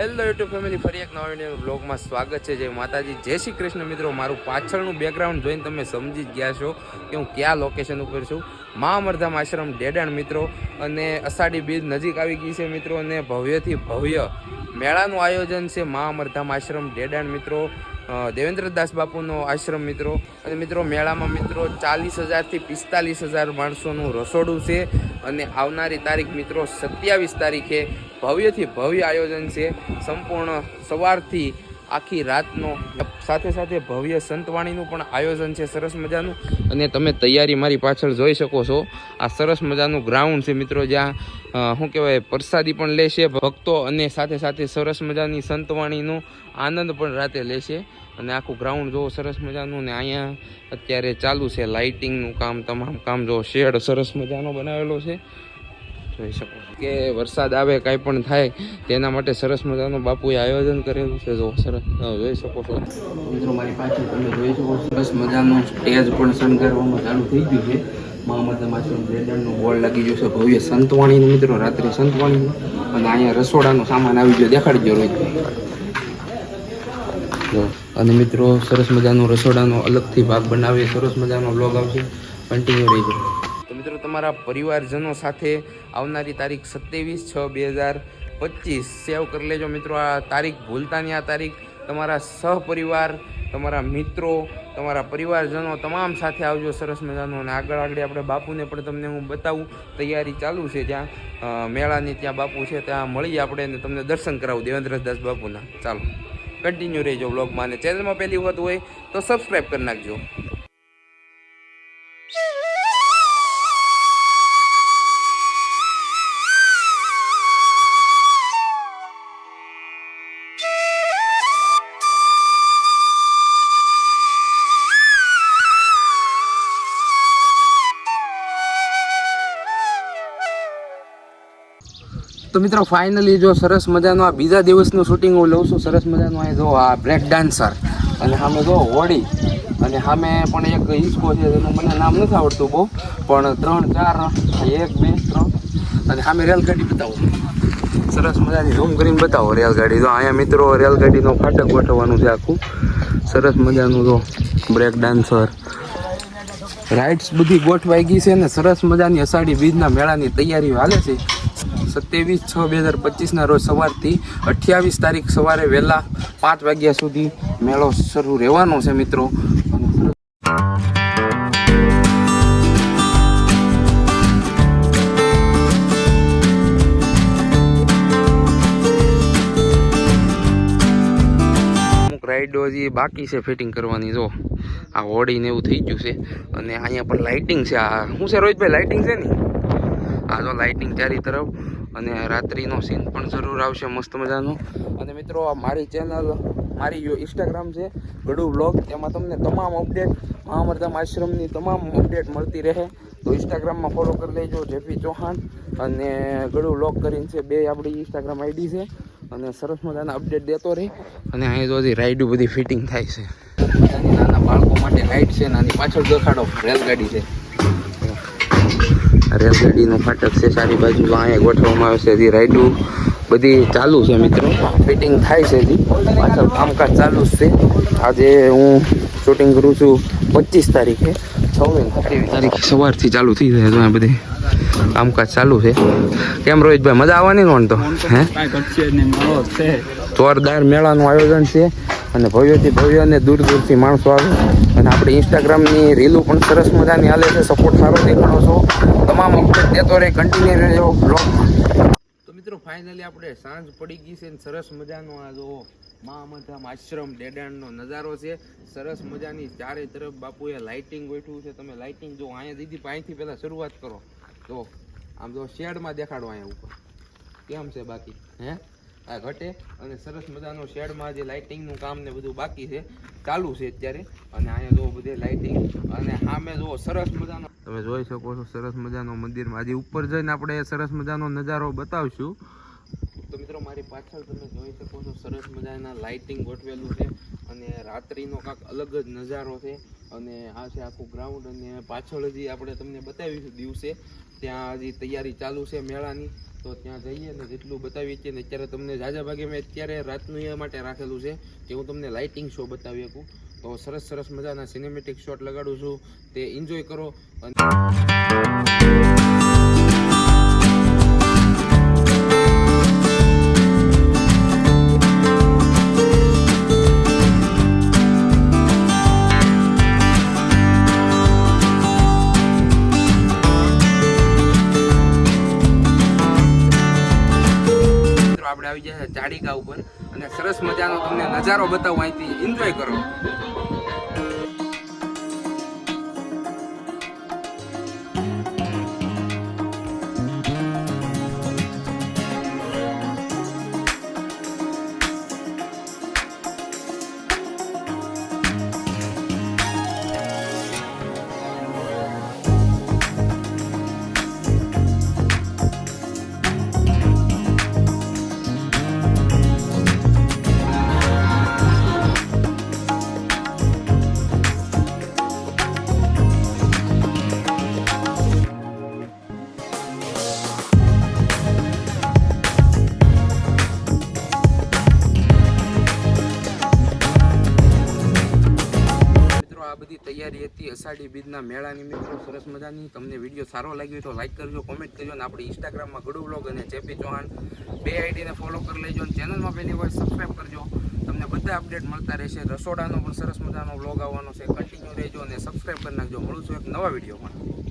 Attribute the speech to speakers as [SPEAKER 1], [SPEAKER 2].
[SPEAKER 1] Hello YouTube family, ફરી એક નવા બ્લોગમાં સ્વાગત છે. જય માતાજી, જય શ્રી કૃષ્ણ મિત્રો. મારું પાછળનું બેકગ્રાઉન્ડ જોઈને તમે સમજી જ ગયા છો કે હું કયા લોકેશન ઉપર છું. મા અમરધામ આશ્રમ ડેડાણ મિત્રો અને અષાઢી બીજ નજીક આવી ગઈ છે મિત્રો અને ભવ્યથી ભવ્ય મેળાનું આયોજન છે મા અમરધામ આશ્રમ ડેડાણ મિત્રો દેવેન્દ્રદાસ બાપુનો આશ્રમ મિત્રો. અને મિત્રો, મેળામાં મિત્રો ચાલીસ હજારથી પિસ્તાલીસ હજાર માણસોનું રસોડું છે. અને આવનારી તારીખ મિત્રો સત્યાવીસ તારીખે ભવ્યથી ભવ્ય આયોજન છે. સંપૂર્ણ સવારથી આખી રાતનો સાથે સાથે ભવ્ય સંતવાણીનું પણ આયોજન છે. સરસ મજાનું. અને તમે તૈયારી મારી પાછળ જોઈ શકો છો. આ સરસ મજાનું ગ્રાઉન્ડ છે મિત્રો જ્યાં શું કહેવાય, પ્રસાદી પણ લેશે, ભક્તો અને સાથે સાથે સરસ મજાની સંતવાણીનો આનંદ પણ રાતે લેશે. અને આખું ગ્રાઉન્ડ જોવો સરસ મજાનું ને અહીંયા અત્યારે ચાલુ છે લાઇટિંગનું કામ, તમામ કામ જો શેડ સરસ મજાનો બનાવેલો છે. જોઈ શકો કે વરસાદ આવે કાંઈ પણ થાય, તેના માટે સરસ મજાનું બાપુએ આયોજન કરેલું છે. જો સરસ જોઈ શકો છો. મિત્રો, મારી પાછળ તમે જોઈ શકો સરસ મજાનું સ્ટેજ પણ શણગારવામાં ચાલુ થઈ ગયું છે. મહામદ આશ્રમ રેડરનું બોર્ડ લાગી ગયું છે. ભવ્ય સંતવાણીનું મિત્રો, રાત્રે સંતવાણીનું. અને અહીંયા રસોડાનો સામાન આવી ગયો. દેખાડી ગયો રોહિતભાઈ જો. અને મિત્રો, સરસ મજાનો રસોડાનો અલગથી ભાગ બનાવી સરસ મજાનો બ્લોગ આવશે. કન્ટિન્યુ રહેજો તો મિત્રો, તમારા પરિવારજનો સાથે આવનારી તારીખ સત્યાવીસ છ બે હજાર પચીસ. સેવ કરી લેજો મિત્રો, આ તારીખ ભૂલતા નહીં આ તારીખ તમારા સહપરિવાર, તમારા મિત્રો, તમારા પરિવારજનો તમામ સાથે આવજો સરસ મજાનું. અને આગળ આગળ આપણે બાપુને પણ તમને હું બતાવું, તૈયારી ચાલુ છે ત્યાં મેળાની ત્યાં બાપુ છે, ત્યાં મળીએ આપણે તમને દર્શન કરાવું, દેવેન્દ્રદાસ બાપુના. ચાલો. કન્ટિન્યુ રહેજો બ્લોગમાં અને ચેનલમાં પહેલી વખત હોય તો સબસ્ક્રાઈબ કરી નાખજો. તો મિત્રો ફાઇનલી જો સરસ મજાનું આ બીજા દિવસનું શૂટિંગ હું લઉં છું. સરસ મજાનું અહીં જો આ બ્રેક ડાન્સર અને સામે જો હોડી અને સામે પણ એક હિસ્કો છે, જેનું મને નામ નથી આવડતું બહુ, પણ ત્રણ, ચાર, એક, બે, ત્રણ. અને સામે રેલગાડી બતાવો. સરસ મજાની ઝૂમ કરીને બતાવો રેલગાડી. તો અહીંયા મિત્રો રેલગાડીનો ફાટક ગોઠવવાનું છે આખું. સરસ મજાનું જો બ્રેક ડાન્સર રાઇડ્સ બધી ગોઠવાઈ ગઈ છે ને સરસ મજાની અષાઢી બીજના મેળાની તૈયારી હાલે છે. સત્યાવીસ છ બે હજાર પચીસના રોજ સવારથી અઠ્યાવીસ તારીખ સવારે વહેલા પાંચ વાગ્યા સુધી મેળો શરૂ રહેવાનો છે મિત્રો. રાઈડો હજી બાકી છે ફિટિંગ કરવાની, જો. આ હોડીને એવું થઈ ગયું છે અને અહીંયા પણ લાઇટિંગ છે. આ શું છે રોહિતભાઈ લાઇટિંગ છે ને? આ જો લાઇટિંગ ચારી તરફ અને રાત્રિનો સીન પણ જરૂર આવશે મસ્ત મજાનો. અને મિત્રો, આ મારી ચેનલ મારી ઇન્સ્ટાગ્રામ છે, ગડુ બ્લોગ તેમાં તમને તમામ અપડેટ મહામરધામ આશ્રમની તમામ અપડેટ મળતી રહે. તો ઇન્સ્ટાગ્રામમાં ફોલો કરી લેજો, જેપી ચૌહાણ. અને ગળું લોક કરીને છે, બે આપણી ઇન્સ્ટાગ્રામ આઈડી છે. અને સરસ મજાના અપડેટ દેતો રહે. અને અહીં તો હજી રાઈડ બધી ફિટિંગ થાય છે. નાના બાળકો માટે રાઈડ છે નાની પાછળ દેખાડો, રેલગાડી છે. રેલગાડીનું ફાટક છે સારી બાજુ અહીંયા ગોઠવવામાં આવે છે હજી રાઈડું બધી ચાલુ છે મિત્રો. ફિટિંગ થાય છે હજી. પાછળ કામકાજ ચાલુ જ છે. આજે હું શૂટિંગ કરું છું પચીસ તારીખે. છવ્વીસ સત્યાવીસ તારીખે સવારથી ચાલુ થઈ જાય તો બધી કામકાજ ચાલુ છે. કેમ રોહિતભાઈ મજા આવવાની ને તો? હે? જોરદાર મેળાનું આયોજન છે અને ભવ્યથી ભવ્ય અને દૂર દૂરથી માણસો આવે. અને આપણે ઇન્સ્ટાગ્રામની રીલું પણ સરસ મજાની હાલે છે. સપોર્ટ સારો દેખાડો છો. તમામ અપડેટ દેતો રહે કન્ટિન્યુ રહેજો બ્લોગ તો મિત્રો ફાઇનલી આપણે સાંજ પડી ગઈ છે અને સરસ મજાનો આ જો મહામધામ આશ્રમ ડેડાણનો નજારો છે. સરસ મજાની ચારે તરફ બાપુએ લાઇટિંગ ગોઠવું છે. તમે લાઇટિંગ જો અહીંયા દીધી અહીંથી પહેલાં શરૂઆત કરો. જો આમ જો શેડમાં દેખાડો અહીંયા ઉપર. કેમ છે બાકી? હે? આ ઘટે અને સરસ મજાનો શેડમાં જે લાઇટિંગનું કામ ને બધું બાકી છે, ચાલુ છે અત્યારે. અને અહીંયા જો બધે લાઇટિંગ અને સામે જો સરસ મજાનો તમે જોઈ શકો છો સરસ મજાનો મંદિરમાં. આજે ઉપર જઈને આપણે સરસ મજાનો નજારો બતાવશું. તો મિત્રો, મારી પાછળ તમે જોઈ શકો છો સરસ મજાના લાઇટિંગ ગોઠવેલું છે. અને રાત્રિનો કાંક અલગ જ નજારો છે. અને આ છે આખું ગ્રાઉન્ડ અને પાછળ હજી આપણે તમને બતાવીશું દિવસે. ત્યાં હજી તૈયારી ચાલુ છે મેળાની. તો ત્યાં જઈએ ને જેટલું બતાવીએ છીએ ને અત્યારે તમને જાજા ભાગે મેં અત્યારે રાતનું એ માટે રાખેલું છે કે હું તમને લાઇટિંગ શો બતાવી શકું. તો સરસ સરસ મજાના સિનેમેટિક શોટ લગાડું છું. તે એન્જોય કરો અને ચાડિકા ઉપર. અને સરસ મજાનો તમને નજારો બતાવું અહીંથી એન્જોય કરો. બધી અષાઢી બીજના મેળાની મિત્રો સરસ મજાની. તમને વીડિયો સારો લાગ્યો તો લાઈક કરજો કોમેન્ટ કરજો અને આપણી ઇન્સ્ટાગ્રામમાં ગડુ બ્લોગ અને જેપી ચૌહાણ બે આઈડીને ફોલો કરી લેજો અને ચેનલમાં પહેલી વાર સબસ્ક્રાઈબ કરજો. તમને બધા અપડેટ મળતા રહેશે. રસોડાનો પણ સરસ મજાનો બ્લોગ આવવાનો છે. કન્ટિન્યુ રહેજો અને સબસ્ક્રાઈબ કરી નાખજો. મળું છું એક નવા વિડીયોમાં